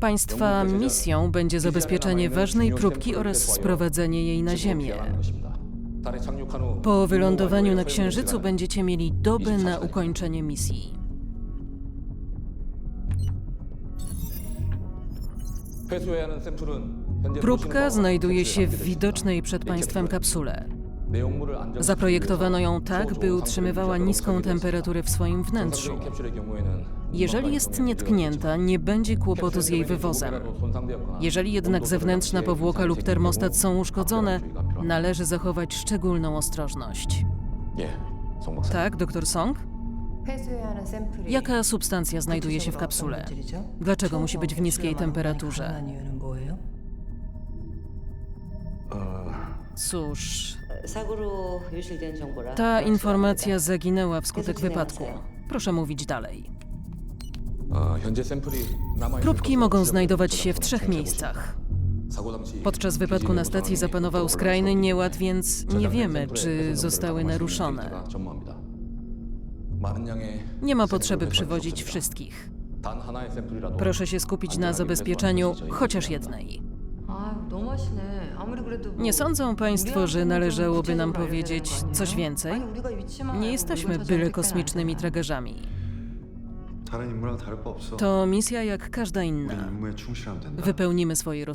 Państwa misją będzie zabezpieczenie ważnej próbki oraz sprowadzenie jej na Ziemię. Po wylądowaniu na Księżycu będziecie mieli dobę na ukończenie misji. Próbka znajduje się w widocznej przed Państwem kapsule. Zaprojektowano ją tak, by utrzymywała niską temperaturę w swoim wnętrzu. Jeżeli jest nietknięta, nie będzie kłopotu z jej wywozem. Jeżeli jednak zewnętrzna powłoka lub termostat są uszkodzone, należy zachować szczególną ostrożność. Tak, doktor Song? Jaka substancja znajduje się w kapsule? Dlaczego musi być w niskiej temperaturze? Cóż, ta informacja zaginęła wskutek wypadku. Proszę mówić dalej. Próbki mogą znajdować się w trzech miejscach. Podczas wypadku na stacji zapanował skrajny nieład, więc nie wiemy, czy zostały naruszone. Nie ma potrzeby przywozić wszystkich. Proszę się skupić na zabezpieczeniu chociaż jednej. Nie sądzą Państwo, że należałoby nam powiedzieć coś więcej? Nie jesteśmy byle kosmicznymi tragarzami. To misja jak każda inna. Wypełnimy swoje rozkazy.